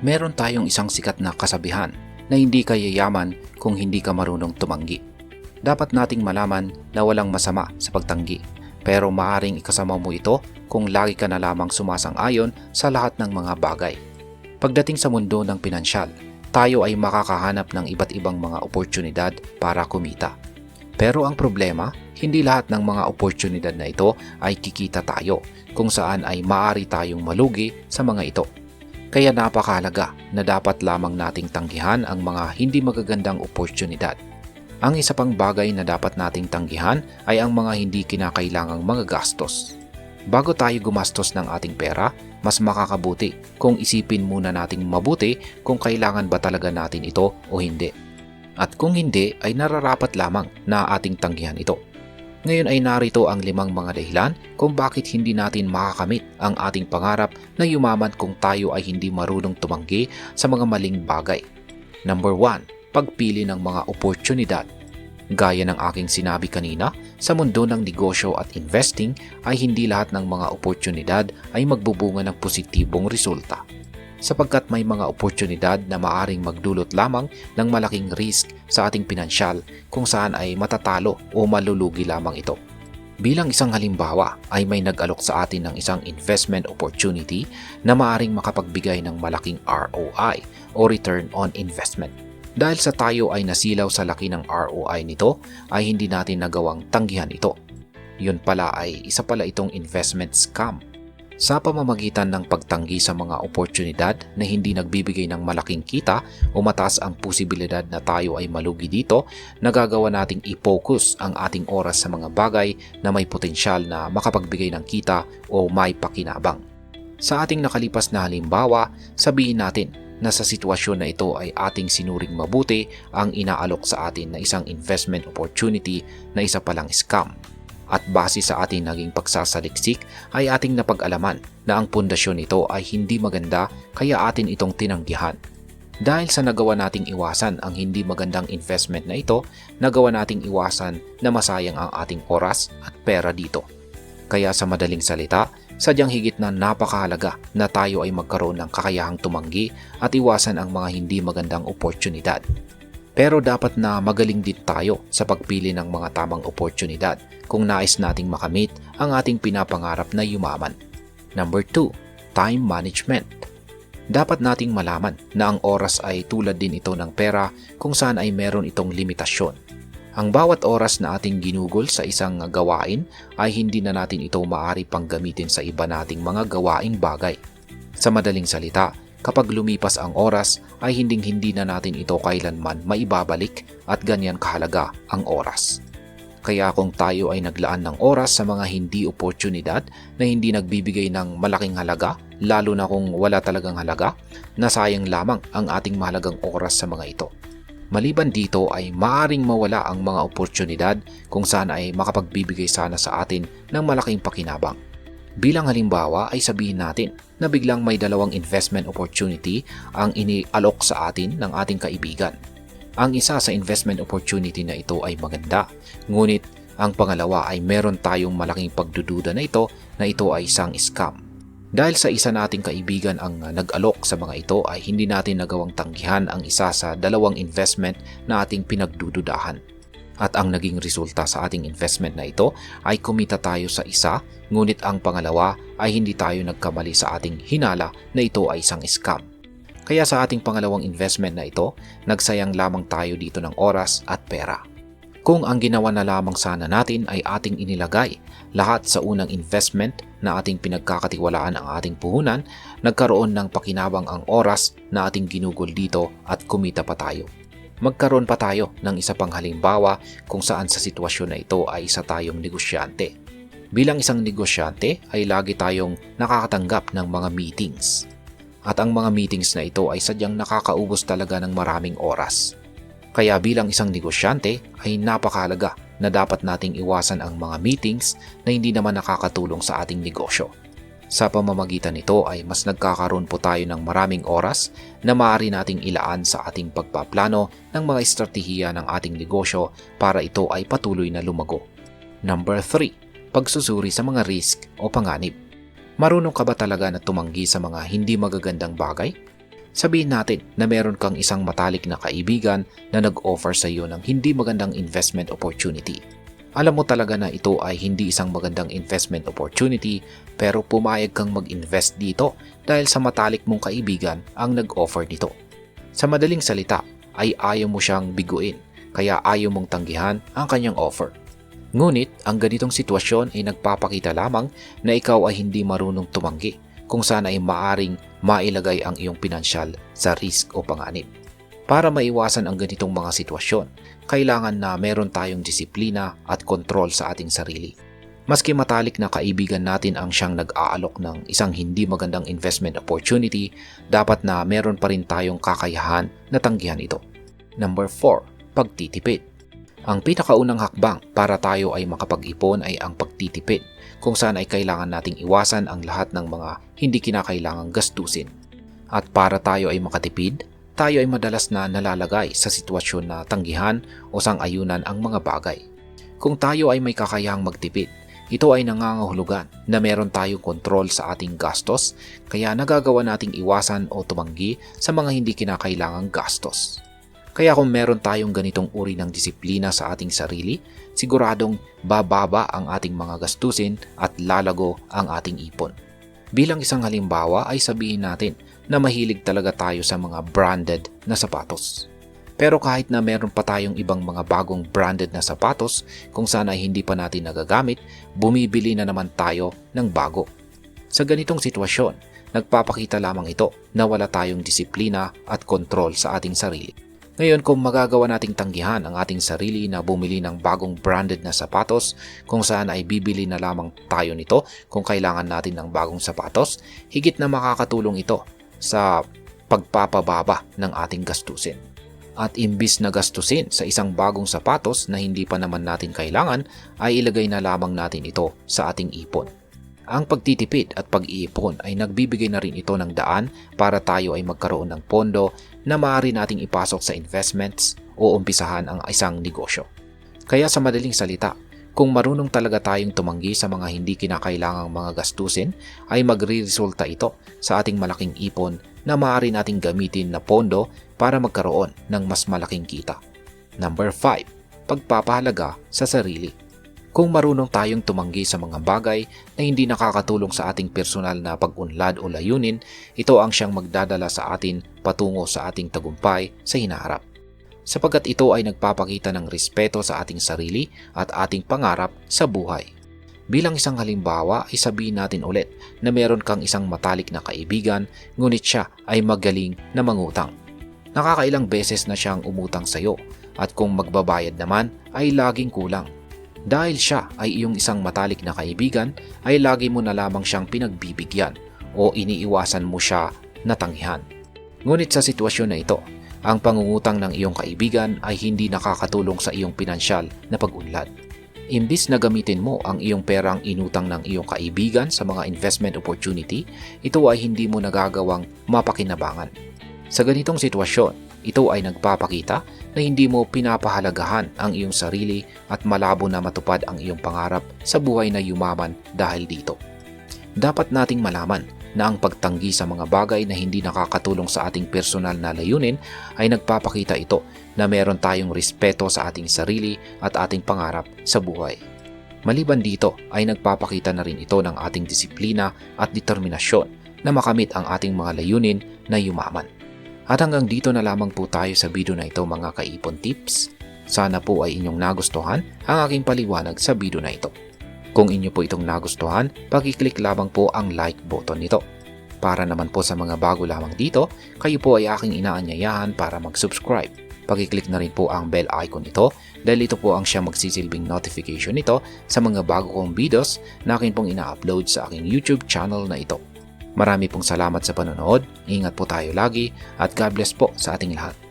Meron tayong isang sikat na kasabihan na hindi ka yayaman kung hindi ka marunong tumanggi. Dapat nating malaman na walang masama sa pagtanggi, pero maaring ikasama mo ito kung lagi ka na lamang sumasang-ayon sa lahat ng mga bagay. Pagdating sa mundo ng pinansyal, tayo ay makakahanap ng iba't ibang mga oportunidad para kumita. Pero ang problema, hindi lahat ng mga oportunidad na ito ay kikita tayo kung saan ay maari tayong malugi sa mga ito. Kaya napakahalaga na dapat lamang nating tanggihan ang mga hindi magagandang oportunidad. Ang isa pang bagay na dapat nating tanggihan ay ang mga hindi kinakailangang mga gastos. Bago tayo gumastos ng ating pera, mas makakabuti kung isipin muna nating mabuti kung kailangan ba talaga natin ito o hindi. At kung hindi ay nararapat lamang na ating tanggihan ito. Ngayon ay narito ang limang mga dahilan kung bakit hindi natin makakamit ang ating pangarap na yumaman kung tayo ay hindi marunong tumanggi sa mga maling bagay. Number 1. Pagpili ng mga oportunidad. Gaya ng aking sinabi kanina, sa mundo ng negosyo at investing ay hindi lahat ng mga oportunidad ay magbubunga ng positibong resulta sapagkat may mga oportunidad na maaring magdulot lamang ng malaking risk sa ating pinansyal kung saan ay matatalo o malulugi lamang ito. Bilang isang halimbawa ay may nag-alok sa atin ng isang investment opportunity na maaring makapagbigay ng malaking ROI o Return on Investment. Dahil sa tayo ay nasilaw sa laki ng ROI nito ay hindi natin nagawang tanggihan ito. Yun pala ay isa pala itong investment scam sa pamamagitan ng pagtanggi sa mga oportunidad na hindi nagbibigay ng malaking kita o mataas ang posibilidad na tayo ay malugi dito, nagagawa nating i-focus ang ating oras sa mga bagay na may potensyal na makapagbigay ng kita o may pakinabang. Sa ating nakalipas na halimbawa, sabihin natin na sa sitwasyon na ito ay ating sinuring mabuti ang inaalok sa atin na isang investment opportunity na isa palang scam at base sa ating naging pagsasaliksik ay ating napag-alaman na ang pundasyon nito ay hindi maganda kaya atin itong tinanggihan. Dahil sa nagawa nating iwasan ang hindi magandang investment na ito, nagawa nating iwasan na masayang ang ating oras at pera dito. Kaya sa madaling salita, sadyang higit na napakahalaga na tayo ay magkaroon ng kakayahang tumanggi at iwasan ang mga hindi magandang oportunidad. Pero dapat na magaling din tayo sa pagpili ng mga tamang oportunidad kung nais nating makamit ang ating pinapangarap na yumaman. Number 2. Time Management Dapat nating malaman na ang oras ay tulad din ito ng pera kung saan ay meron itong limitasyon. Ang bawat oras na ating ginugol sa isang gawain ay hindi na natin ito maaari pang gamitin sa iba nating mga gawaing bagay. Sa madaling salita, kapag lumipas ang oras ay hinding hindi na natin ito kailanman maibabalik at ganyan kahalaga ang oras. Kaya kung tayo ay naglaan ng oras sa mga hindi oportunidad na hindi nagbibigay ng malaking halaga, lalo na kung wala talagang halaga, nasayang lamang ang ating mahalagang oras sa mga ito. Maliban dito ay maaring mawala ang mga oportunidad kung saan ay makapagbibigay sana sa atin ng malaking pakinabang. Bilang halimbawa ay sabihin natin na biglang may dalawang investment opportunity ang inialok sa atin ng ating kaibigan ang isa sa investment opportunity na ito ay maganda, ngunit ang pangalawa ay meron tayong malaking pagdududa na ito na ito ay isang scam. Dahil sa isa nating kaibigan ang nag-alok sa mga ito ay hindi natin nagawang tanggihan ang isa sa dalawang investment na ating pinagdududahan. At ang naging resulta sa ating investment na ito ay kumita tayo sa isa ngunit ang pangalawa ay hindi tayo nagkamali sa ating hinala na ito ay isang scam. Kaya sa ating pangalawang investment na ito, nagsayang lamang tayo dito ng oras at pera. Kung ang ginawa na lamang sana natin ay ating inilagay lahat sa unang investment na ating pinagkakatiwalaan ang ating puhunan, nagkaroon ng pakinabang ang oras na ating ginugol dito at kumita pa tayo. Magkaroon pa tayo ng isa pang halimbawa kung saan sa sitwasyon na ito ay isa tayong negosyante. Bilang isang negosyante ay lagi tayong nakakatanggap ng mga meetings at ang mga meetings na ito ay sadyang nakakaubos talaga ng maraming oras. Kaya bilang isang negosyante ay napakahalaga na dapat nating iwasan ang mga meetings na hindi naman nakakatulong sa ating negosyo. Sa pamamagitan nito ay mas nagkakaroon po tayo ng maraming oras na maaari nating ilaan sa ating pagpaplano ng mga estratehiya ng ating negosyo para ito ay patuloy na lumago. Number 3. Pagsusuri sa mga risk o panganib. Marunong ka ba talaga na tumanggi sa mga hindi magagandang bagay? Sabihin natin na meron kang isang matalik na kaibigan na nag-offer sa iyo ng hindi magandang investment opportunity. Alam mo talaga na ito ay hindi isang magandang investment opportunity pero pumayag kang mag-invest dito dahil sa matalik mong kaibigan ang nag-offer nito. Sa madaling salita ay ayaw mo siyang biguin kaya ayaw mong tanggihan ang kanyang offer. Ngunit ang ganitong sitwasyon ay nagpapakita lamang na ikaw ay hindi marunong tumanggi kung saan ay maaring mailagay ang iyong pinansyal sa risk o panganib. Para maiwasan ang ganitong mga sitwasyon, kailangan na meron tayong disiplina at kontrol sa ating sarili. Maski matalik na kaibigan natin ang siyang nag-aalok ng isang hindi magandang investment opportunity, dapat na meron pa rin tayong kakayahan na tanggihan ito. Number 4. Pagtitipid. Ang pinakaunang hakbang para tayo ay makapag-ipon ay ang pagtitipid, kung saan ay kailangan nating iwasan ang lahat ng mga hindi kinakailangang gastusin. At para tayo ay makatipid, tayo ay madalas na nalalagay sa sitwasyon na tanggihan o sang-ayunan ang mga bagay. Kung tayo ay may kakayahang magtipid, ito ay nangangahulugan na meron tayong kontrol sa ating gastos kaya nagagawa nating iwasan o tumanggi sa mga hindi kinakailangang gastos. Kaya kung meron tayong ganitong uri ng disiplina sa ating sarili, siguradong bababa ang ating mga gastusin at lalago ang ating ipon. Bilang isang halimbawa ay sabihin natin na mahilig talaga tayo sa mga branded na sapatos. Pero kahit na meron pa tayong ibang mga bagong branded na sapatos kung sana ay hindi pa natin nagagamit, bumibili na naman tayo ng bago. Sa ganitong sitwasyon, nagpapakita lamang ito na wala tayong disiplina at kontrol sa ating sarili. Ngayon kung magagawa nating tanggihan ang ating sarili na bumili ng bagong branded na sapatos kung saan ay bibili na lamang tayo nito kung kailangan natin ng bagong sapatos, higit na makakatulong ito sa pagpapababa ng ating gastusin. At imbis na gastusin sa isang bagong sapatos na hindi pa naman natin kailangan, ay ilagay na lamang natin ito sa ating ipon. Ang pagtitipid at pag-iipon ay nagbibigay na rin ito ng daan para tayo ay magkaroon ng pondo na maaari nating ipasok sa investments o umpisahan ang isang negosyo. Kaya sa madaling salita, kung marunong talaga tayong tumanggi sa mga hindi kinakailangang mga gastusin, ay magre-resulta ito sa ating malaking ipon na maaari nating gamitin na pondo para magkaroon ng mas malaking kita. Number 5. Pagpapahalaga sa sarili. Kung marunong tayong tumanggi sa mga bagay na hindi nakakatulong sa ating personal na pag-unlad o layunin, ito ang siyang magdadala sa atin patungo sa ating tagumpay sa hinaharap. Sapagat ito ay nagpapakita ng respeto sa ating sarili at ating pangarap sa buhay. Bilang isang halimbawa ay sabihin natin ulit na meron kang isang matalik na kaibigan ngunit siya ay magaling na mangutang. Nakakailang beses na siyang umutang sa iyo at kung magbabayad naman ay laging kulang. Dahil siya ay iyong isang matalik na kaibigan ay lagi mo na lamang siyang pinagbibigyan o iniiwasan mo siya na tanggihan. Ngunit sa sitwasyon na ito, ang pangungutang ng iyong kaibigan ay hindi nakakatulong sa iyong pinansyal na pag-unlad. Imbis na gamitin mo ang iyong perang inutang ng iyong kaibigan sa mga investment opportunity, ito ay hindi mo nagagawang mapakinabangan. Sa ganitong sitwasyon, ito ay nagpapakita na hindi mo pinapahalagahan ang iyong sarili at malabo na matupad ang iyong pangarap sa buhay na yumaman dahil dito. Dapat nating malaman na ang pagtanggi sa mga bagay na hindi nakakatulong sa ating personal na layunin ay nagpapakita ito na meron tayong respeto sa ating sarili at ating pangarap sa buhay. Maliban dito ay nagpapakita na rin ito ng ating disiplina at determinasyon na makamit ang ating mga layunin na yumaman. At hanggang dito na lamang po tayo sa video na ito mga kaipon tips. Sana po ay inyong nagustuhan ang aking paliwanag sa video na ito. Kung inyo po itong nagustuhan, pakiclick lamang po ang like button nito. Para naman po sa mga bago lamang dito, kayo po ay aking inaanyayahan para mag-subscribe. Pakiclick na rin po ang bell icon ito dahil ito po ang siya magsisilbing notification nito sa mga bago kong videos na akin pong ina-upload sa aking YouTube channel na ito. Marami pong salamat sa panonood, ingat po tayo lagi at God bless po sa ating lahat.